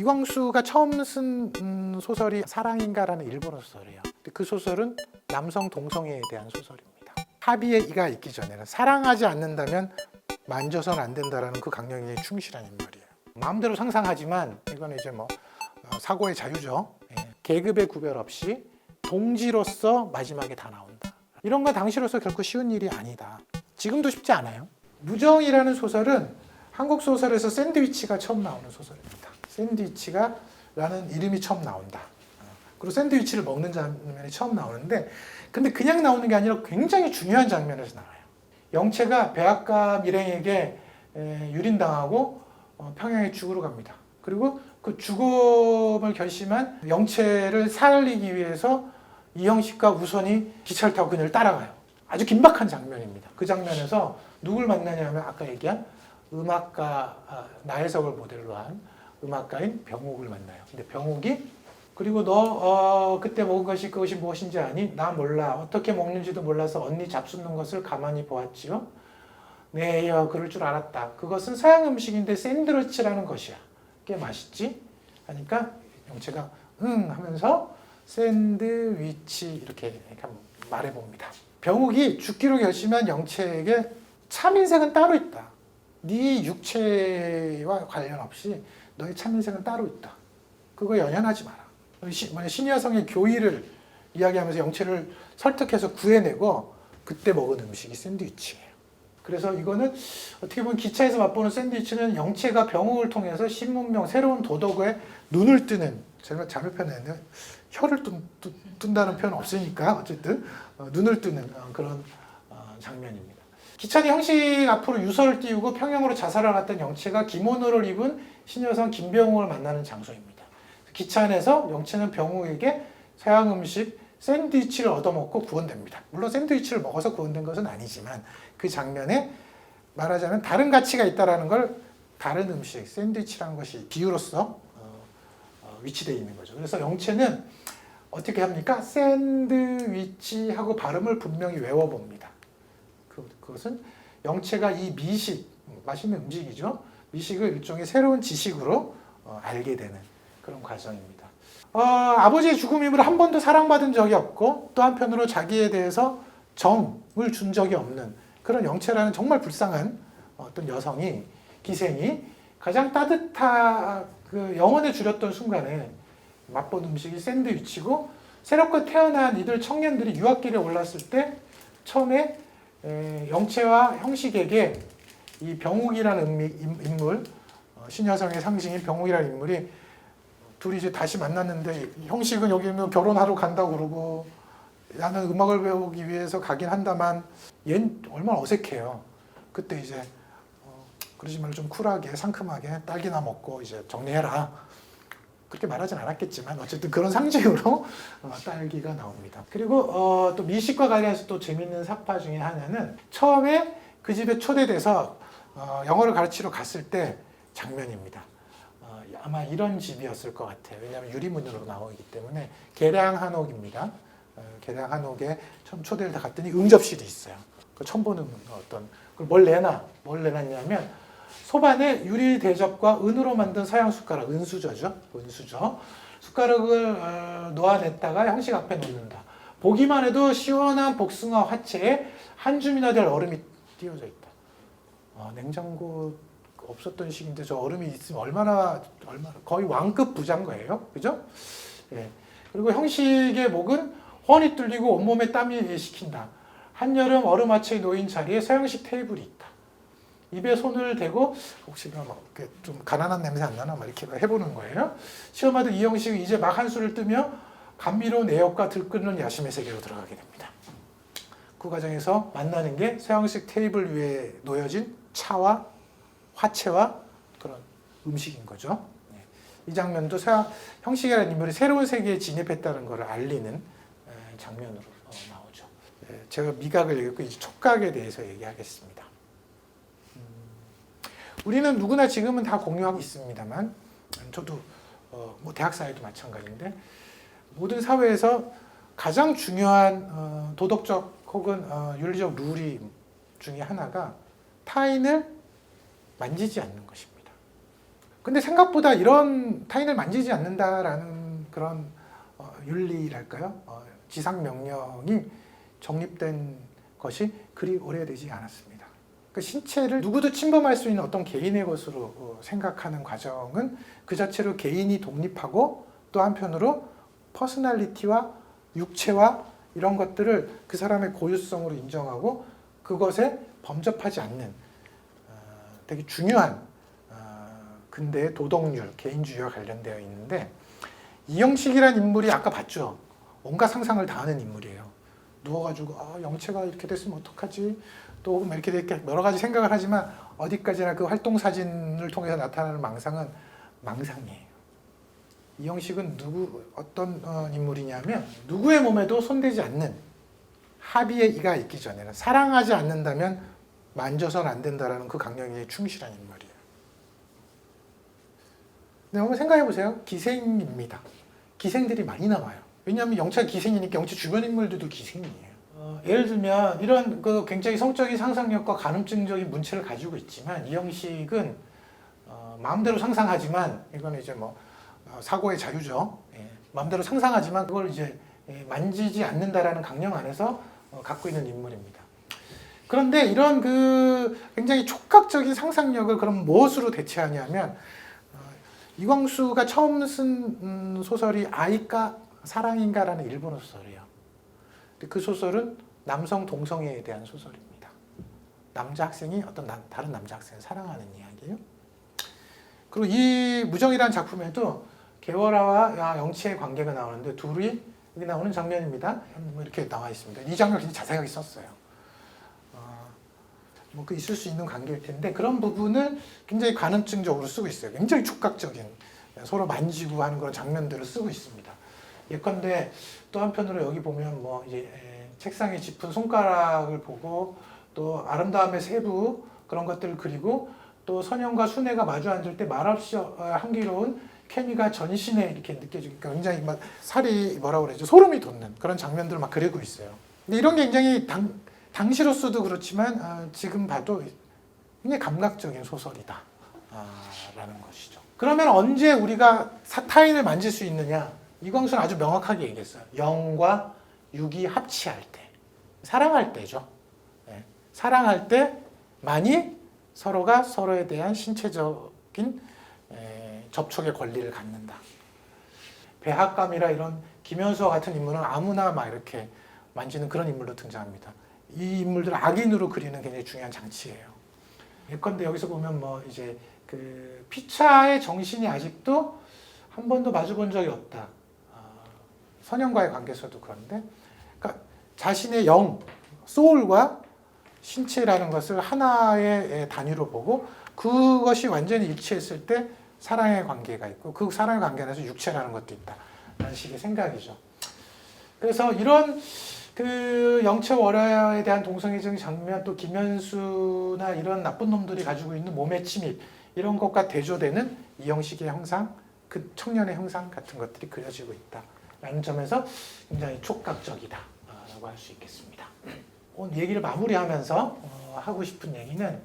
이광수가 처음 쓴 음, 소설이 사랑인가라는 일본어 소설이에요. 근데 그 소설은 남성 동성애에 대한 소설입니다. 합의의 이가 있기 전에는 사랑하지 않는다면 만져선 안 된다라는 그 강령에 충실한 인물이에요. 마음대로 상상하지만 이건 이제 뭐 어, 사고의 자유죠. 예. 계급의 구별 없이 동지로서 마지막에 다 나온다. 이런 건 당시로서 결코 쉬운 일이 아니다. 지금도 쉽지 않아요. 무정이라는 소설은 한국 소설에서 샌드위치가 처음 나오는 소설입니다. 샌드위치가 라는 이름이 처음 나온다. 어, 그리고 샌드위치를 먹는 장면이 처음 나오는데 근데 그냥 나오는 게 아니라 굉장히 중요한 장면에서 나와요. 영채가 백악가 밀행에게 에, 유린당하고 어, 평양에 죽으러 갑니다. 그리고 그 죽음을 결심한 영채를 살리기 위해서 이형식과 우선이 기차를 타고 그녀를 따라가요. 아주 긴박한 장면입니다. 그 장면에서 누굴 만나냐면 아까 얘기한 음악가 아, 나혜석을 모델로 한 음악가인 병옥을 만나요. 근데 병옥이 그리고 너 어, 그때 먹은 것이 그것이 무엇인지 아니? 나 몰라. 어떻게 먹는지도 몰라서 언니 잡수는 것을 가만히 보았지요. 네, 여 그럴 줄 알았다. 그것은 서양 음식인데 샌드위치라는 것이야. 꽤 맛있지? 하니까 영채가 응 하면서 샌드위치 이렇게 말해봅니다. 병욱이 죽기로 결심한 영채에게 참 인생은 따로 있다. 네 육체와 관련 없이 너의 참 인생은 따로 있다. 그거 연연하지 마라. 신여성의 교의를 이야기하면서 영채를 설득해서 구해내고 그때 먹은 음식이 샌드위치예요. 그래서 이거는 어떻게 보면 기차에서 맛보는 샌드위치는 영채가 병옥을 통해서 신문명 새로운 도덕에 눈을 뜨는 제가 잘못 표현했는데 혀를 뜬, 뜬, 뜬다는 표현 없으니까 어쨌든 어, 눈을 뜨는 어, 그런 어, 장면입니다. 기찬이 형식 앞으로 유서를 띄우고 평양으로 자살을 갔던 영채가 기모노를 입은 신여성 김병옥을 만나는 장소입니다. 기차 안에서 영채는 병옥에게 서양 음식 샌드위치를 얻어먹고 구원됩니다. 물론 샌드위치를 먹어서 구원된 것은 아니지만 그 장면에 말하자면 다른 가치가 있다라는 걸 다른 음식 샌드위치라는 것이 비유로서 어, 어, 위치되어 있는 거죠. 그래서 영채는 어떻게 합니까? 샌드위치하고 발음을 분명히 외워봅니다. 그, 그것은 영채가 이 미식 맛있는 음식이죠. 미식을 일종의 새로운 지식으로 어, 알게 되는 그런 과정입니다. 어, 아버지의 죽음 이후로 한 번도 사랑받은 적이 없고 또 한편으로 자기에 대해서 정을 준 적이 없는 그런 영채라는 정말 불쌍한 어떤 여성이 기생이 가장 따뜻한 그 영혼에 줄였던 순간에 맛본 음식이 샌드위치고 새롭게 태어난 이들 청년들이 유학길에 올랐을 때 처음에 에, 영채와 형식에게 이 병욱이라는 인물 어, 신여성의 상징인 병욱이라는 인물이 둘이 이제 다시 만났는데 형식은 여기는 결혼하러 간다고 그러고 나는 음악을 배우기 위해서 가긴 한다만 얜 얼마나 어색해요. 그때 이제 어, 그러지 말고 좀 쿨하게 상큼하게 딸기나 먹고 이제 정리해라. 그렇게 말하진 않았겠지만 어쨌든 그런 상징으로 어, 딸기가 나옵니다. 그리고 어, 또 미식과 관련해서 또 재밌는 사파 중에 하나는 처음에 그 집에 초대돼서 어, 영어를 가르치러 갔을 때 장면입니다. 어, 아마 이런 집이었을 것 같아요. 왜냐하면 유리문으로 나오기 때문에 계량 한옥입니다. 어, 계량 한옥에 처음 초대를 다 갔더니 응접실이 있어요. 그 처음 보는 어떤 그걸 뭘 내놔? 뭘 내놨냐면 소반에 유리 대접과 은으로 만든 서양 숟가락, 은수저죠. 은수저. 숟가락을 어, 놓아냈다가 형식 앞에 놓는다. 보기만 해도 시원한 복숭아 화채에 한 줌이나 될 얼음이 띄워져 있다. 아, 냉장고 없었던 시기인데 저 얼음이 있으면 얼마나 얼마나 거의 왕급 부자인 거예요, 그죠? 예. 그리고 형식의 목은 훤히 뚫리고 온몸에 땀이 식힌다. 한여름 얼음 화채에 놓인 자리에 서양식 테이블이 있다. 입에 손을 대고 혹시나 막 이렇게 좀 가난한 냄새 안 나나 막 이렇게 해보는 거예요. 시험하듯 이 형식은 이제 막 한수를 뜨며 감미로운 애욕과 들끓는 야심의 세계로 들어가게 됩니다. 그 과정에서 만나는 게 서양식 테이블 위에 놓여진 차와 화채와 그런 음식인 거죠. 네. 이 장면도 서양 형식이라는 인물이 새로운 세계에 진입했다는 것을 알리는 에, 장면으로 어, 나오죠. 예, 제가 미각을 얘기했고 이제 촉각에 대해서 얘기하겠습니다. 음, 우리는 누구나 지금은 다 공유하고 있습니다만 저도 어, 뭐 대학 사회도 마찬가지인데 모든 사회에서 가장 중요한 어, 도덕적 혹은 어, 윤리적 룰이 중에 하나가 타인을 만지지 않는 것입니다. 근데 생각보다 이런 타인을 만지지 않는다라는 그런 어, 윤리랄까요? 어, 지상 명령이 정립된 것이 그리 오래되지 않았습니다. 그 신체를 누구도 침범할 수 있는 어떤 개인의 것으로 어, 생각하는 과정은 그 자체로 개인이 독립하고 또 한편으로 퍼스널리티와 육체와 이런 것들을 그 사람의 고유성으로 인정하고 그것에 범접하지 않는 어, 되게 중요한 어, 근대의 도덕률, 개인주의와 관련되어 있는데 이영식이란 인물이 아까 봤죠. 온갖 상상을 다 하는 인물이에요. 누워가지고 아, 영체가 이렇게 됐으면 어떡하지? 또뭐 이렇게 이렇게 여러 가지 생각을 하지만 어디까지나 그 활동 사진을 통해서 나타나는 망상은 망상이에요. 이영식은 누구 어떤 어, 인물이냐면 누구의 몸에도 손대지 않는 합의의 이가 있기 전에는 사랑하지 않는다면 만져서는 안 된다라는 그 강령에 충실한 인물이에요. 네, 한번 생각해 보세요. 기생입니다. 기생들이 많이 나와요. 왜냐하면 영차 기생이니까 영차 주변 인물들도 기생이에요. 어, 예를 들면 이런 그 굉장히 성적인 상상력과 가늠증적인 문체를 가지고 있지만 이영식은 어, 마음대로 상상하지만 이거는 이제 뭐 어, 사고의 자유죠. 예, 마음대로 상상하지만 그걸 이제 예, 만지지 않는다라는 강령 안에서 어, 갖고 있는 인물입니다. 그런데 이런 그 굉장히 촉각적인 상상력을 그럼 무엇으로 대체하냐면 어, 이광수가 처음 쓴 음, 소설이 아이까 사랑인가라는 일본어 소설이에요. 그 소설은 남성 동성애에 대한 소설입니다. 남자 학생이 어떤 남- 다른 남자 학생을 사랑하는 이야기예요. 그리고 이 무정이라는 작품에도 개월아와 영치의 관계가 나오는데 둘이 여기 나오는 장면입니다. 뭐 이렇게 나와 있습니다. 이 장면 굉장히 자세하게 썼어요. 어, 뭐그 있을 수 있는 관계일 텐데 그런 부분을 굉장히 관음증적으로 쓰고 있어요. 굉장히 촉각적인 서로 만지고 하는 그런 장면들을 쓰고 있습니다. 예컨대 또 한편으로 여기 보면 뭐 이제 에, 책상에 짚은 손가락을 보고 또 아름다움의 세부 그런 것들을 그리고 또 선영과 순애가 마주 앉을 때 말없이 어, 향기로운 케미가 전신에 이렇게 느껴지니까 굉장히 막 살이 뭐라 그러죠 소름이 돋는 그런 장면들을 막 그리고 있어요. 근데 이런 게 굉장히 당, 당시로서도 그렇지만 아, 지금 봐도 굉장히 감각적인 소설이다 아, 라는 것이죠. 그러면 언제 우리가 사- 타인을 만질 수 있느냐? 이광수는 아주 명확하게 얘기했어요. 영과 육이 합치할 때, 사랑할 때죠. 예, 사랑할 때만이 서로가 서로에 대한 신체적인 에, 접촉의 권리를 갖는다. 배합감이라 이런 김현수와 같은 인물은 아무나 막 이렇게 만지는 그런 인물로 등장합니다. 이 인물들 악인으로 그리는 굉장히 중요한 장치예요. 예컨대 여기서 보면 뭐 이제 그 피차의 정신이 아직도 한 번도 마주본 적이 없다. 아, 선영과의 관계에서도 그런데, 자신의 영, 소울과 신체라는 것을 하나의 단위로 보고 그것이 완전히 일치했을 때 사랑의 관계가 있고 그 사랑의 관계 안에서 육체라는 것도 있다 라는 식의 생각이죠. 그래서 이런 그 영체 월화에 대한 동성애적인 장면 또 김현수나 이런 나쁜 놈들이 가지고 있는 몸의 침입 이런 것과 대조되는 이영식의 형상, 그 청년의 형상 같은 것들이 그려지고 있다라는 점에서 굉장히 촉각적이다 라고 할 수 있겠습니다. 오늘 얘기를 마무리하면서 어, 하고 싶은 얘기는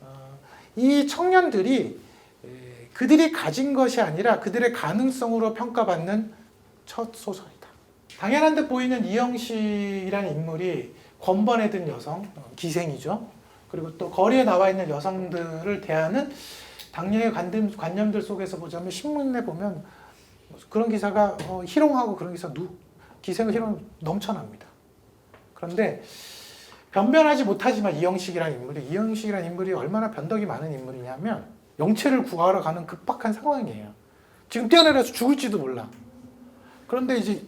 어, 이 청년들이 에, 그들이 가진 것이 아니라 그들의 가능성으로 평가받는 첫 소설이다. 당연한 듯 보이는 이영식이라는 인물이 권번에 든 여성, 어, 기생이죠. 그리고 또 거리에 나와 있는 여성들을 대하는 당연의 관념, 관념들 속에서 보자면 신문에 보면 그런 기사가 어, 희롱하고 그런 기사 누, 기생을 희롱 넘쳐납니다. 그런데 변변하지 못하지만 이영식이라는 인물이 이영식이라는 인물이 얼마나 변덕이 많은 인물이냐면 영체를 구하러 가는 급박한 상황이에요. 지금 뛰어내려서 죽을지도 몰라. 그런데 이제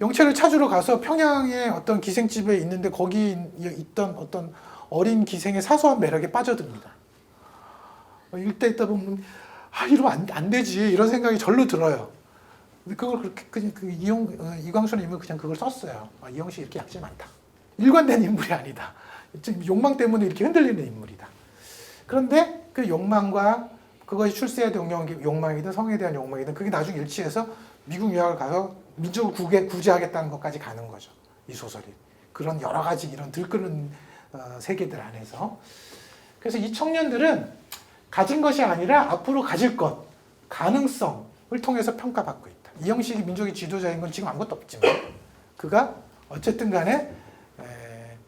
영체를 찾으러 가서 평양에 어떤 기생집에 있는데 거기 있던 어떤 어린 기생의 사소한 매력에 빠져듭니다. 어, 읽다 있다 보면 아 이러면 안, 안 되지 이런 생각이 절로 들어요. 근데 그걸 그렇게 그냥 그 이용 어, 이광수는 인물 그냥 그걸 썼어요. 아, 이영식 이렇게 약점 많다. 일관된 인물이 아니다. 지금 욕망 때문에 이렇게 흔들리는 인물이다. 그런데 그 욕망과 그것이 출세에 대한 욕망- 욕망이든 성에 대한 욕망이든 그게 나중에 일치해서 미국 유학을 가서 민족을 구개, 구제하겠다는 것까지 가는 거죠. 이 소설이. 그런 여러 가지 이런 들끓는 어, 세계들 안에서. 그래서 이 청년들은 가진 것이 아니라 앞으로 가질 것, 가능성을 통해서 평가받고 있다. 이영식이 민족의 지도자인 건 지금 아무것도 없지만 그가 어쨌든 간에 에,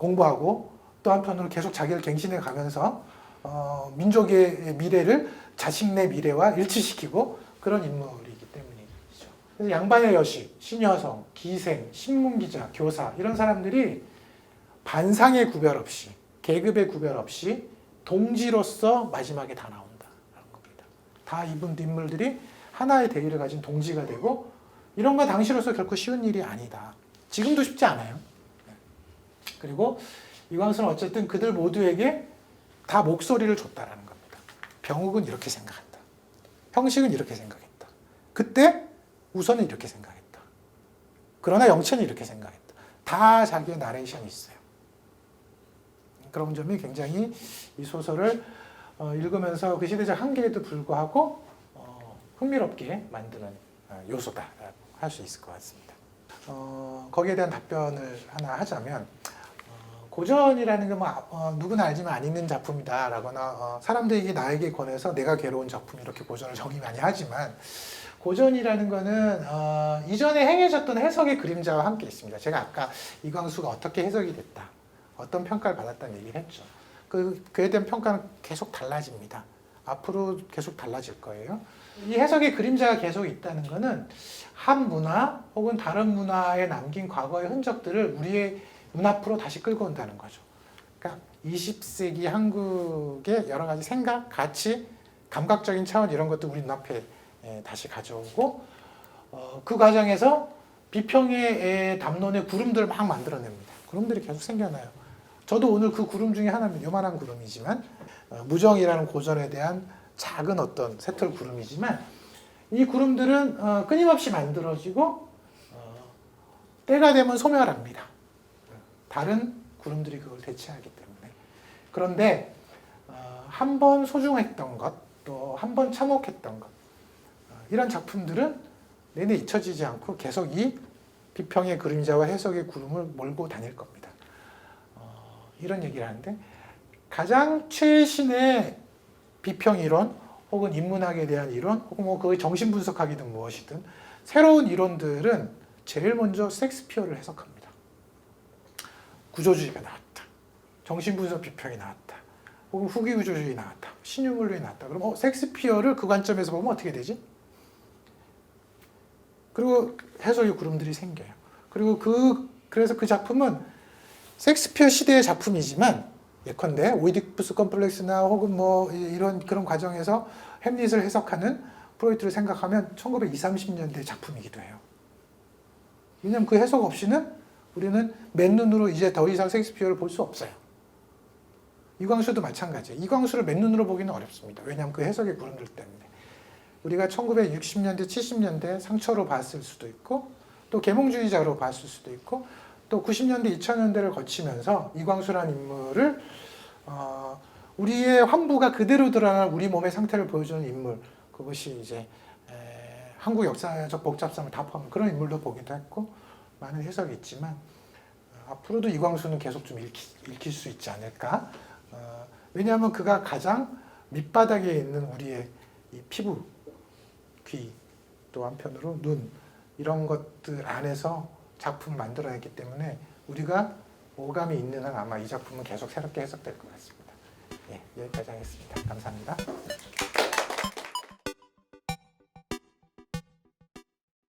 공부하고 또 한편으로 계속 자기를 갱신해 가면서 어, 민족의 미래를 자신의 미래와 일치시키고 그런 인물이기 때문이죠. 그래서 양반의 여식, 신여성, 기생, 신문기자, 교사 이런 사람들이 반상의 구별 없이 계급의 구별 없이 동지로서 마지막에 다 나온다라는 겁니다. 다 이분 인물들이 하나의 대의를 가진 동지가 되고 이런 거 당시로서 결코 쉬운 일이 아니다. 지금도 쉽지 않아요. 네. 그리고 이광수는 어쨌든 그들 모두에게 다 목소리를 줬다라는 겁니다. 병욱은 이렇게 생각한다. 형식은 이렇게 생각했다. 그때 우선은 이렇게 생각했다. 그러나 영천이 이렇게 생각했다. 다 자기의 나레이션이 있어요. 그런 점이 굉장히 이 소설을 어, 읽으면서 그 시대적 한계에도 불구하고 어, 흥미롭게 만드는 어, 요소다라고 할 수 있을 것 같습니다. 어, 거기에 대한 답변을 하나 하자면 어, 고전이라는 게 뭐, 어, 누구나 알지만 안 읽는 작품이다라거나 어, 사람들이 나에게 권해서 내가 괴로운 작품 이렇게 고전을 정의 많이 하지만 고전이라는 거는 어, 이전에 행해졌던 해석의 그림자와 함께 있습니다. 제가 아까 이광수가 어떻게 해석이 됐다, 어떤 평가를 받았다는 얘기를 했죠. 그, 그에 대한 평가는 계속 달라집니다. 앞으로 계속 달라질 거예요. 이 해석의 그림자가 계속 있다는 거는 한 문화 혹은 다른 문화에 남긴 과거의 흔적들을 우리의 눈앞으로 다시 끌고 온다는 거죠. 그러니까 20세기 한국의 여러 가지 생각, 가치, 감각적인 차원 이런 것도 우리 눈앞에 예, 다시 가져오고 어, 그 과정에서 비평의 에, 담론의 구름들을 막 만들어냅니다. 구름들이 계속 생겨나요. 저도 오늘 그 구름 중에 하나입니다. 요만한 구름이지만 어, 무정이라는 고전에 대한 작은 어떤 새털 구름이지만 이 구름들은 어, 끊임없이 만들어지고 어, 때가 되면 소멸합니다. 다른 구름들이 그걸 대체하기 때문에 그런데 어, 한번 소중했던 것, 또 한 번 참혹했던 것 어, 이런 작품들은 내내 잊혀지지 않고 계속 이 비평의 그림자와 해석의 구름을 몰고 다닐 겁니다. 어, 이런 얘기를 하는데 가장 최신의 비평 이론 혹은 인문학에 대한 이론 혹은 뭐 그의 정신 분석학이든 무엇이든 새로운 이론들은 제일 먼저 섹스피어를 해석합니다. 구조주의가 나왔다. 정신분석 비평이 나왔다. 혹은 후기 구조주의 나왔다. 신유물론이 나왔다. 그럼 어, 섹스피어를 그 관점에서 보면 어떻게 되지? 그리고 해석의 구름들이 생겨요. 그리고 그 그래서 그 작품은 섹스피어 시대의 작품이지만 예컨대 오이디푸스 컴플렉스나 혹은 뭐 이- 이런 그런 과정에서 햄릿을 해석하는 프로이트를 생각하면 1920, 30년대 작품이기도 해요. 왜냐하면 그 해석 없이는 우리는 맨눈으로 이제 더 이상 섹스피어를 볼 수 없어요. 이광수도 마찬가지예요. 이광수를 맨눈으로 보기는 어렵습니다. 왜냐하면 그 해석의 구름들 때문에. 우리가 1960년대, 70년대 상처로 봤을 수도 있고 또 계몽주의자로 봤을 수도 있고 또 90년대, 2000년대를 거치면서 이광수라는 인물을 어, 우리의 환부가 그대로 드러난 우리 몸의 상태를 보여주는 인물. 그것이 이제 에, 한국 역사적 복잡성을 다 포함한 그런 인물로 보기도 했고 많은 해석이 있지만 어, 앞으로도 이광수는 계속 좀 읽히, 수 있지 않을까? 어, 왜냐하면 그가 가장 밑바닥에 있는 우리의 이 피부, 귀, 또 한편으로 눈 이런 것들 안에서 작품을 만들어냈기 때문에 우리가 오감이 있는 한 아마 이 작품은 계속 새롭게 해석될 것 같습니다. 예, 여기까지 하겠습니다. 감사합니다.